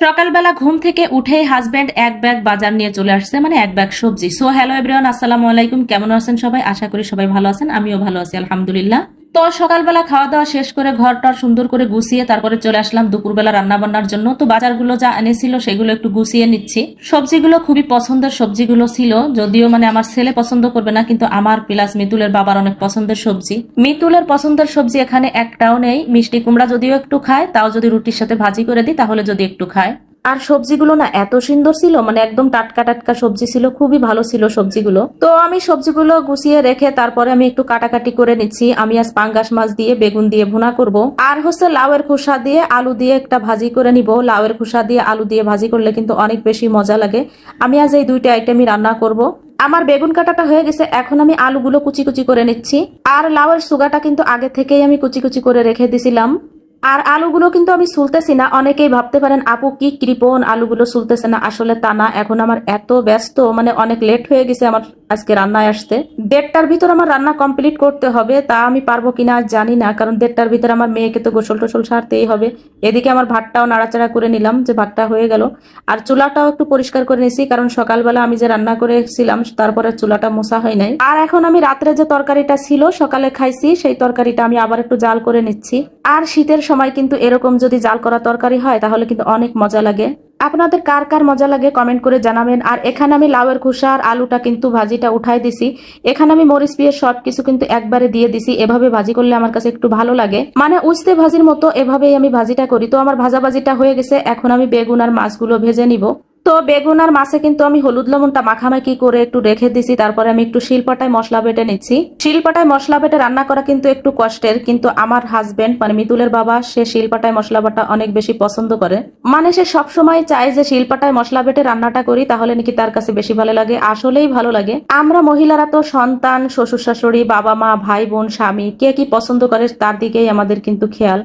সকালবেলা ঘুম থেকে উঠেই হাজব্যান্ড এক ব্যাগ বাজার নিয়ে চলে আসছে মানে এক ব্যাগ সবজি। সো হ্যালো এভরিওয়ান আসসালামু আলাইকুম, কেমন আছেন সবাই? আশা করি সবাই ভালো আছেন, আমিও ভালো আছি, আলহামদুলিল্লাহ। তো সকালবেলা খাওয়া দাওয়া শেষ করে ঘরটা সুন্দর করে গুছিয়ে তারপরে চলে আসলাম দুপুরবেলা রান্না বান্নার জন্য। তো বাজারগুলো যা এনেছিল সেগুলো একটু গুছিয়ে নিচ্ছি। সবজিগুলো খুবই পছন্দের সবজিগুলো ছিল, যদিও মানে আমার ছেলে পছন্দ করবে না, কিন্তু আমার প্লাস মিতুলের বাবার অনেক পছন্দের সবজি। মিতুলের পছন্দের সবজি এখানে একটাও নেই, মিষ্টি কুমড়া যদিও একটু খায়, তাও যদি রুটির সাথে ভাজি করে দিই, তাহলে যদি একটু খায়। আর সবজিগুলো না এত সুন্দর ছিল মানে একদম টাটকা টাটকা সবজি ছিল, খুবই ভালো ছিল সবজিগুলো। তো আমি সবজিগুলো গুছিয়ে রেখে তারপরে আমি একটু কাটাকাটি করে নিচ্ছি। আমি আজ পাঙ্গাস মাছ দিয়ে, বেগুন দিয়ে ভুনা করব। আর হচ্ছে লাউয়ের খোসা দিয়ে আলু দিয়ে একটা ভাজি করে নিব। লাউয়ের খোসা দিয়ে আলু দিয়ে ভাজি করলে কিন্তু অনেক বেশি মজা লাগে। আমি আজ এই দুইটা আইটেমই রান্না করব। আমার বেগুন কাটাটা হয়ে গেছে, এখন আমি আলুগুলো কুচি কুচি করে নিচ্ছি। আর লাউয়ের সুগাটা কিন্তু আগে থেকেই আমি কুচি কুচি করে রেখে দিছিলাম। আর আলুগুলো কিন্তু আমি সুলতেছি না। অনেকেই ভাবতে পারেন, আপু, কি কৃপন আলুগুলো সুলতেছে না? আসলে তা না, এখন আমার এত ব্যস্ত মানে অনেক লেট হয়ে গেছে আমার আজকে রান্নায় আসতে। দেড়টার ভিতর আমার রান্না কমপ্লিট করতে হবে, তা আমি পারব কিনা জানি না, কারণ দেড়টার ভিতর আমার মেয়েকে তো গোসল টোসল সারতেই হবে। এদিকে আমার ভাতটাও নাড়াচাড়া করে নিলাম যে ভাতটা হয়ে গেল। আর চুলাটাও একটু পরিষ্কার করে নিয়েছি কারণ সকালবেলা আমি যে রান্না করেছিলাম, তারপরে চুলাটা মোছা হয় নাই। আর এখন আমি রাত্রে যে তরকারিটা ছিল, সকালে খাইছি, সেই তরকারিটা আমি আবার একটু জাল করে নিচ্ছি। আর শীতের সময় কিন্তু এরকম যদি জাল করা তরকারি হয়, তাহলে কিন্তু অনেক মজা লাগে। আপনাদের কার কার মজা লাগে কমেন্ট করে জানাবেন। আর এখানে আমি লাউয়ের খোসা আর আলুটা কিন্তু ভাজিটা উঠাই দিছি। এখানে আমি মরিচ পিয়ে সব কিছু কিন্তু একবারে দিয়ে দিছি। এভাবে ভাজি করলে আমার কাছে একটু ভালো লাগে। মানে উস্তে ভাজির মতো এভাবেই আমি ভাজিটা করি। তো আমার ভাজা ভাজিটা হয়ে গেছে। এখন আমি বেগুন আর মাছগুলো ভেজে নিব। তো বেগুন আর মাছে কিন্তু আমি হলুদ লবণটা মাখামাখি করে একটু রেখে দিছি, তারপরে আমি একটু শিলপাটায় মশলা বেটে নিচ্ছি। শিলপাটায় মশলা বেটে রান্না করা কিন্তু একটু কষ্টের, কিন্তু আমার হাজবেন্ড মানে মিতুলের বাবা, সে শিলপাটায় মশলা বাটা অনেক বেশি পছন্দ করে। মানে সে সবসময় চায় যে শিলপাটায় মশলা বেটে রান্নাটা করি, তাহলে নাকি তার কাছে বেশি ভালো লাগে, আসলেই ভালো লাগে। আমরা মহিলারা তো সন্তান শ্বশুর শাশুড়ি বাবা মা ভাই বোন স্বামী, কে কি পছন্দ করে তার দিকেই আমাদের কিন্তু খেয়াল।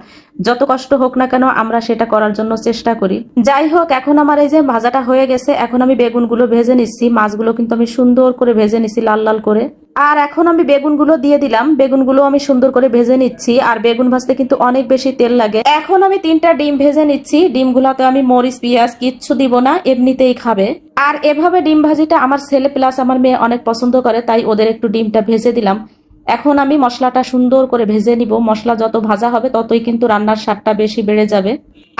যত কষ্ট হোক না কেন আমরা সেটা করার জন্য চেষ্টা করি। যাই হোক, এখন আমার এই যে ভাজাটা হয়ে গেছে, এখন আমি বেগুনগুলো ভেজে নিচ্ছি। মাছগুলো কিন্তু আমি সুন্দর করে ভেজে নিচ্ছি, লাল লাল করে। আর এখন আমি বেগুনগুলো দিয়ে দিলাম। বেগুনগুলো আমি সুন্দর করে ভেজে নিচ্ছি, আর বেগুন ভাজতে কিন্তু অনেক বেশি তেল লাগে। এখন আমি তিনটা ডিম ভেজে নিচ্ছি। ডিমগুলোতে আমি মরিচ, পেঁয়াজ কিচ্ছু দিব না, এমনিতেই খাবে। আর এভাবে ডিম ভাজিটা আমার ছেলে প্লাস আমার মেয়ে অনেক পছন্দ করে, তাই ওদের একটু ডিমটা ভেজে দিলাম। এখন আমি মশলাটা সুন্দর করে ভেজে নিব। মশলা যত ভাজা হবে ততই কিন্তু রান্নার স্বাদটা বেশি বেড়ে যাবে।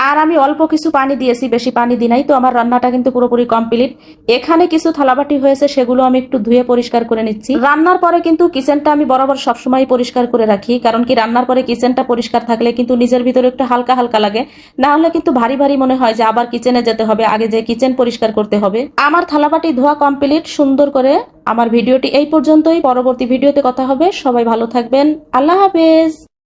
আর আমি অল্প কিছু পানি দিয়েছি, বেশি পানি দিই নাই, তো আমার রান্নাটা কিন্তু পুরোপুরি কমপ্লিট এখানে কিছু থালাবাটি হয়েছে, সেগুলো আমি একটু ধুয়ে পরিষ্কার করে নিচ্ছি। রান্নার পরে কিন্তু কিচেনটা আমি বরাবর সবসময় পরিষ্কার করে রাখি, কারণ কি রান্নার পরে কিচেনটা পরিষ্কার থাকলে কিন্তু নিজের ভিতরে একটু হালকা হালকা লাগে। না হলে কিন্তু ভারী ভারী মনে হয় যে আবার কিচেনে যেতে হবে, আগে যে কিচেন পরিষ্কার করতে হবে। আমার থালাবাটি ধোয়া কমপ্লিট সুন্দর করে আমার ভিডিওটি এই পর্যন্তই। পরবর্তী ভিডিওতে কথা হবে। সবাই ভালো থাকবেন। আল্লাহ হাফেজ।